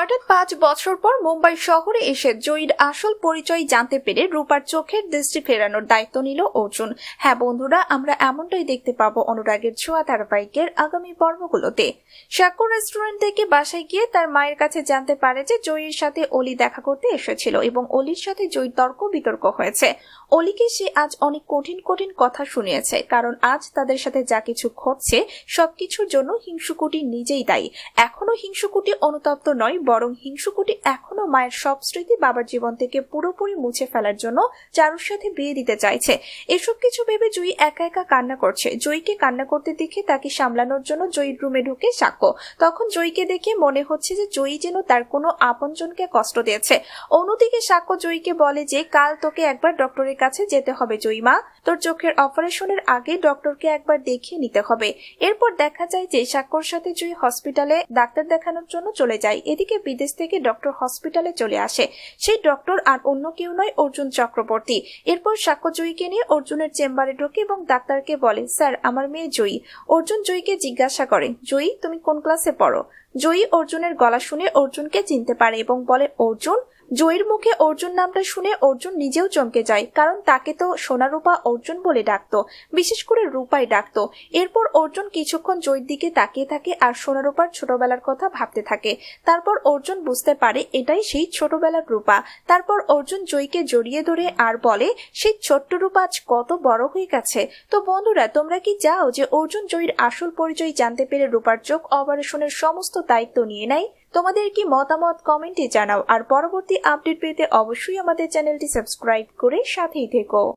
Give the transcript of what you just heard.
হঠাৎ পাঁচ বছর পর মুম্বাই শহরে এসে জয়ীর আসল পরিচয় জানতে পেরে রূপার চোখের দৃষ্টি ফেরানোর দায়িত্ব নিল অর্জুন। হ্যাঁ বন্ধুরা, আমরা এমনটাই দেখতে পাবো অনুরাগের ছোঁয়া ধারাবাহিকের আগামী পর্বগুলোতে। সাক্ষ্য রেস্টুরেন্ট থেকে বাসায় গিয়ে তার মায়ের কাছে জানতে পারে যে জয়ীর সাথে অলি দেখা করতে এসেছিল এবং অলির সাথে জয়ীর তর্ক বিতর্ক হয়েছে। অলিকে সে আজ অনেক কঠিন কঠিন কথা শুনিয়েছে, কারণ আজ তাদের সাথে যা কিছু ঘটছে, সবকিছুর জন্য হিংসুকুটি নিজেই দায়ী। এখনও হিংসুকুটি অনুতপ্ত নয় বরং হিংসুকুটি এখনও মায়ের সব স্মৃতি বাবার জীবন থেকে পুরোপুরি মুছে ফেলার জন্য চারুর সাথে বিয়ে দিতে চাইছে। এসব কিছু ভেবে জয়ী একা একা কান্না করছে। জয়ীকে কান্না করতে দেখে তাকে সামলানোর জন্য জয়ীর রুমে ঢুকে সাক্ষ্য। তখন জয়ীকে দেখে মনে হচ্ছে যে জয়ী যেন তার কোনো আপনজনকে কষ্ট দিয়েছে। অন্যদিকে সাক্ষ্য জয়ীকে বলে যে, কাল তোকে একবার ডক্টরের কাছে যেতে হবে জয়ী মা। তোর চোখের অপারেশনের আগে ডক্টরকে একবার দেখিয়ে নিতে হবে। এরপর দেখা যায় যে সাক্ষর সাথে জয়ী হসপিটালে ডাক্তার দেখানোর জন্য চলে যায়। এদিকে বিদেশ থেকে ডক্টর হসপিটালে চলে আসে। সেই ডক্টর আর অন্য কেউ নয়, অর্জুন চক্রবর্তী। এরপর সাক্ষ্য জয়ীকে নিয়ে অর্জুনের চেম্বারে ঢোকে এবং ডাক্তারকে বলে, স্যার, আমার মেয়ে জয়ী। অর্জুন জয়ীকে জিজ্ঞাসা করে, জয়ী, তুমি কোন ক্লাসে পড়ো? জয়ী অর্জুনের গলা শুনে অর্জুনকে চিনতে পারে এবং বলে, অর্জুন জয়ীর মুখে অর্জুন নামটা শুনে অর্জুন নিজেও চমকে যায়, কারণ তাকে তো সোনারূপা অর্জুন বলে ডাকতো, বিশেষ করে রূপাই ডাকতো। এরপর অর্জুন কিছুক্ষণ জয়ীর দিকে তাকিয়ে থাকে আর সোনারূপার ছোটবেলার কথা ভাবতে থাকে। তারপর অর্জুন বুঝতে পারে এটাই সেই ছোটবেলার রূপা। তারপর অর্জুন জয়ীকে জড়িয়ে ধরে আর বলে, সেই ছোট্ট রূপা আজ কত বড় হয়ে গেছে। তো বন্ধুরা, তোমরা কি চাও যে অর্জুন জয়ীর আসল পরিচয় জানতে পেরে রূপার চোখ অপারেশনের সমস্ত দায়িত্ব নিয়ে নেয়? তোমাদের কি মতামত কমেন্টে জানাও, আর পরবর্তী আপডেট পেতে অবশ্যই আমাদের চ্যানেলটি সাবস্ক্রাইব করে সাথেই থেকো।